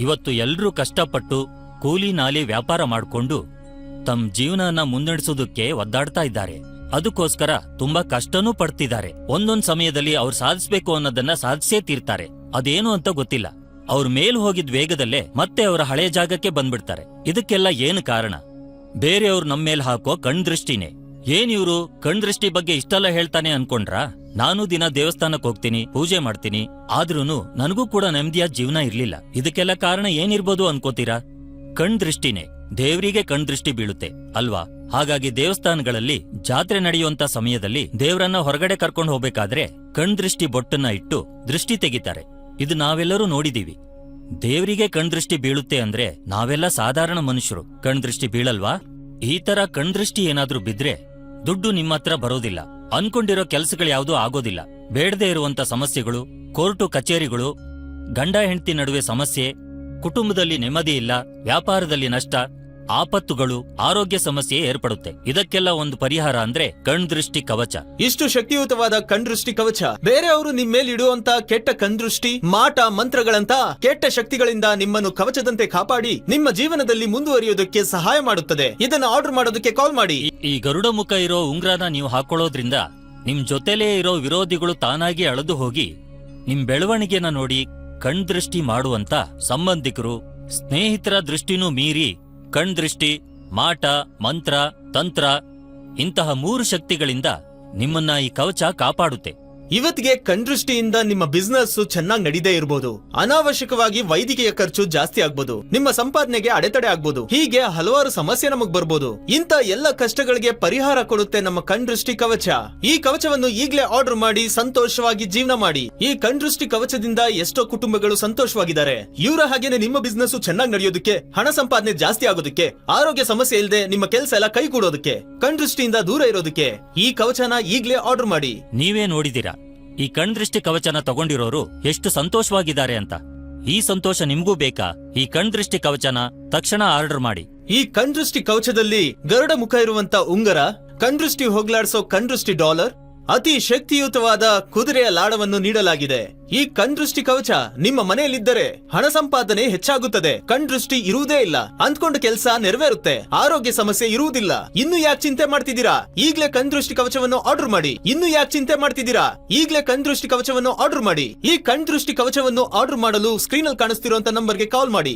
ಇವತ್ತು ಎಲ್ರೂ ಕಷ್ಟಪಟ್ಟು ಕೂಲಿ ನಾಲಿ ವ್ಯಾಪಾರ ಮಾಡ್ಕೊಂಡು ತಮ್ಮ ಜೀವನನ ಮುನ್ನಡೆಸೋದಕ್ಕೆ ಒದ್ದಾಡ್ತಾ ಇದ್ದಾರೆ. ಅದಕ್ಕೋಸ್ಕರ ತುಂಬಾ ಕಷ್ಟನೂ ಪಡ್ತಿದ್ದಾರೆ. ಒಂದೊಂದ್ ಸಮಯದಲ್ಲಿ ಅವ್ರು ಸಾಧಿಸ್ಬೇಕು ಅನ್ನೋದನ್ನ ಸಾಧಿಸೇ ತೀರ್ತಾರೆ. ಅದೇನು ಅಂತ ಗೊತ್ತಿಲ್ಲ. ಅವ್ರ ಮೇಲ್ ಹೋಗಿದ್ ವೇಗದಲ್ಲೇ ಮತ್ತೆ ಅವರ ಹಳೆ ಜಾಗಕ್ಕೆ ಬಂದ್ಬಿಡ್ತಾರೆ. ಇದಕ್ಕೆಲ್ಲ ಏನು ಕಾರಣ? ಬೇರೆಯವ್ರು ನಮ್ ಮೇಲೆ ಹಾಕೋ ಕಣ್ ದೃಷ್ಟಿನೇ ಏನ್ ಇವ್ರು ಕಣ್ದೃಷ್ಟಿ ಬಗ್ಗೆ ಇಷ್ಟೆಲ್ಲ ಹೇಳ್ತಾನೆ ಅನ್ಕೊಂಡ್ರಾ? ನಾನು ದಿನ ದೇವಸ್ಥಾನಕ್ ಹೋಗ್ತೀನಿ, ಪೂಜೆ ಮಾಡ್ತೀನಿ, ಆದ್ರೂನು ನನಗೂ ಕೂಡ ನೆಮ್ಮದಿಯ ಜೀವನ ಇರ್ಲಿಲ್ಲ. ಇದಕ್ಕೆಲ್ಲ ಕಾರಣ ಏನಿರ್ಬೋದು ಅನ್ಕೋತೀರಾ? ಕಣ್ದೃಷ್ಟಿನೇ ದೇವ್ರಿಗೆ ಕಣ್ದೃಷ್ಟಿ ಬೀಳುತ್ತೆ, ಅಲ್ವಾ? ಹಾಗಾಗಿ ದೇವಸ್ಥಾನಗಳಲ್ಲಿ ಜಾತ್ರೆ ನಡೆಯುವಂತ ಸಮಯದಲ್ಲಿ ದೇವ್ರನ್ನ ಹೊರಗಡೆ ಕರ್ಕೊಂಡು ಹೋಗ್ಬೇಕಾದ್ರೆ ಕಣ್ದೃಷ್ಟಿ ಬೊಟ್ಟನ್ನ ಇಟ್ಟು ದೃಷ್ಟಿ ತೆಗಿತಾರೆ. ಇದು ನಾವೆಲ್ಲರೂ ನೋಡಿದೀವಿ. ದೇವ್ರಿಗೆ ಕಣ್ದೃಷ್ಟಿ ಬೀಳುತ್ತೆ ಅಂದ್ರೆ ನಾವೆಲ್ಲ ಸಾಧಾರಣ ಮನುಷ್ಯರು. ಕಣ್ದೃಷ್ಟಿ ಬೀಳಲ್ವಾ? ಈ ತರ ಕಣ್ದೃಷ್ಟಿ ಏನಾದ್ರೂ ಬಿದ್ರೆ ದುಡ್ಡು ನಿಮ್ಮ ಹತ್ರ ಬರೋದಿಲ್ಲ. ಅನ್ಕೊಂಡಿರೋ ಕೆಲಸಗಳು ಯಾವುದೂ ಆಗೋದಿಲ್ಲ. ಬೇಡದೇ ಇರುವಂತ ಸಮಸ್ಯೆಗಳು, ಕೋರ್ಟು ಕಚೇರಿಗಳು, ಗಂಡ ಹೆಂಡತಿ ನಡುವೆ ಸಮಸ್ಯೆ, ಕುಟುಂಬದಲ್ಲಿ ನೆಮ್ಮದಿ ಇಲ್ಲ, ವ್ಯಾಪಾರದಲ್ಲಿ ನಷ್ಟ ಆಪತ್ತುಗಳು ಆರೋಗ್ಯ ಸಮಸ್ಯೆ ಏರ್ಪಡುತ್ತೆ. ಇದಕ್ಕೆಲ್ಲ ಒಂದು ಪರಿಹಾರ ಅಂದ್ರೆ ಕಣ್ ದೃಷ್ಟಿ ಕವಚ. ಇಷ್ಟು ಶಕ್ತಿಯುತವಾದ ಕಣ್ದೃಷ್ಟಿ ಕವಚ. ಬೇರೆಯವರು ನಿಮ್ ಮೇಲೆ ಇಡುವಂತ ಕೆಟ್ಟ ಕಣ್ದೃಷ್ಟಿ ಮಾಟ ಮಂತ್ರಗಳಂತ ಕೆಟ್ಟ ಶಕ್ತಿಗಳಿಂದ ನಿಮ್ಮನ್ನು ಕವಚದಂತೆ ಕಾಪಾಡಿ ನಿಮ್ಮ ಜೀವನದಲ್ಲಿ ಮುಂದುವರಿಯೋದಕ್ಕೆ ಸಹಾಯ ಮಾಡುತ್ತದೆ. ಇದನ್ನು ಆರ್ಡರ್ ಮಾಡೋದಕ್ಕೆ ಕಾಲ್ ಮಾಡಿ. ಈ- ಈ ಗರುಡ ಮುಖ ಇರೋ ಉಂಗ್ರನ ನೀವು ಹಾಕೊಳ್ಳೋದ್ರಿಂದ ನಿಮ್ ಜೊತೆಲೇ ಇರೋ ವಿರೋಧಿಗಳು ತಾನಾಗಿ ಅಳೆದು ಹೋಗಿ ನಿಮ್ ಬೆಳವಣಿಗೆನ ನೋಡಿ ಕಣ್ದೃಷ್ಟಿ ಮಾಡುವಂತ ಸಂಬಂಧಿಕರು ಸ್ನೇಹಿತರ ದೃಷ್ಟಿನೂ ಮೀರಿ ಕಣ್ ದೃಷ್ಟಿ ಮಾಟ ಮಂತ್ರ ತಂತ್ರ ಇಂತಹ ಮೂರು ಶಕ್ತಿಗಳಿಂದ ನಿಮ್ಮನ್ನ ಈ ಕವಚ ಕಾಪಾಡುತ್ತೆ. ಇವತ್ತಿಗೆ ಕಣ್ದೃಷ್ಟಿಯಿಂದ ನಿಮ್ಮ ಬಿಸ್ನೆಸ್ ಚೆನ್ನಾಗಿ ನಡೀದೇ ಇರಬಹುದು ಅನಾವಶ್ಯಕವಾಗಿ ವೈದ್ಯಕೀಯ ಖರ್ಚು ಜಾಸ್ತಿ ಆಗ್ಬೋದು. ನಿಮ್ಮ ಸಂಪಾದನೆಗೆ ಅಡೆತಡೆ ಆಗ್ಬೋದು. ಹೀಗೆ ಹಲವಾರು ಸಮಸ್ಯೆ ನಮಗ್ ಬರ್ಬೋದು. ಇಂತ ಎಲ್ಲ ಕಷ್ಟಗಳಿಗೆ ಪರಿಹಾರ ಕೊಡುತ್ತೆ ನಮ್ಮ ಕಣ್ದೃಷ್ಟಿ ಕವಚ. ಈ ಕವಚವನ್ನು ಈಗ್ಲೇ ಆರ್ಡರ್ ಮಾಡಿ ಸಂತೋಷವಾಗಿ ಜೀವನ ಮಾಡಿ. ಈ ಕಣ್ದೃಷ್ಟಿ ಕವಚದಿಂದ ಎಷ್ಟೋ ಕುಟುಂಬಗಳು ಸಂತೋಷವಾಗಿದ್ದಾರೆ. ಇವರ ಹಾಗೇನೆ ನಿಮ್ಮ ಬಿಸ್ನೆಸ್ ಚೆನ್ನಾಗಿ ನಡೆಯೋದಕ್ಕೆ, ಹಣ ಸಂಪಾದನೆ ಜಾಸ್ತಿ ಆಗೋದಕ್ಕೆ, ಆರೋಗ್ಯ ಸಮಸ್ಯೆ ಇಲ್ಲದೆ ನಿಮ್ಮ ಕೆಲಸ ಎಲ್ಲ ಕೈಗೂಡೋದಕ್ಕೆ ಕಣ್ದೃಷ್ಟಿಯಿಂದ ದೂರ ಇರೋದಕ್ಕೆ ಈ ಕವಚನ ಈಗ್ಲೇ ಆರ್ಡರ್ ಮಾಡಿ. ನೀವೇ ನೋಡಿದೀರಾ ಈ ಕಣ್ದೃಷ್ಟಿ ಕವಚನ ತಗೊಂಡಿರೋರು ಎಷ್ಟು ಸಂತೋಷವಾಗಿದ್ದಾರೆ ಅಂತ. ಈ ಸಂತೋಷ ನಿಮ್ಗೂ ಬೇಕಾ? ಈ ಕಣ್ದೃಷ್ಟಿ ಕವಚನ ತಕ್ಷಣ ಆರ್ಡರ್ ಮಾಡಿ. ಈ ಕಣ್ದೃಷ್ಟಿ ಕವಚದಲ್ಲಿ ಗರುಡ ಮುಖ ಇರುವಂತ ಉಂಗರ, ಕಣ್ದೃಷ್ಟಿ ಹೋಗ್ಲಾಡ್ಸೋ ಕಣ್ದೃಷ್ಟಿ ಡಾಲರ್ ಅತಿ ಶಕ್ತಿಯುತವಾದ ಕುದುರೆಯ ಲಾಡವನ್ನು ನೀಡಲಾಗಿದೆ. ಈ ಕಣ್ದೃಷ್ಟಿ ಕವಚ ನಿಮ್ಮ ಮನೆಯಲ್ಲಿದ್ದರೆ ಹಣ ಸಂಪಾದನೆ ಹೆಚ್ಚಾಗುತ್ತದೆ. ಕಣ್ದೃಷ್ಟಿ ಇರುವುದೇ ಇಲ್ಲ. ಅಂದ್ಕೊಂಡ ಕೆಲಸ ನೆರವೇರುತ್ತೆ. ಆರೋಗ್ಯ ಸಮಸ್ಯೆ ಇರುವುದಿಲ್ಲ. ಇನ್ನು ಯಾಕೆ ಚಿಂತೆ ಮಾಡ್ತಿದ್ದೀರಾ? ಈಗ್ಲೇ ಕಣ್ದೃಷ್ಟಿ ಕವಚವನ್ನು ಆರ್ಡರ್ ಮಾಡಿ. ಇನ್ನು ಯಾಕೆ ಚಿಂತೆ ಮಾಡ್ತಿದ್ದೀರಾ? ಈಗ್ಲೇ ಕಣ್ದೃಷ್ಟಿ ಕವಚವನ್ನು ಆರ್ಡರ್ ಮಾಡಿ. ಈ ಕಣ್ದೃಷ್ಟಿ ಕವಚವನ್ನು ಆರ್ಡರ್ ಮಾಡಲು ಸ್ಕ್ರೀನ್ ಅಲ್ಲಿ ಕಾಣಿಸ್ತಿರುವಂತ ನಂಬರ್ಗೆ ಕಾಲ್ ಮಾಡಿ.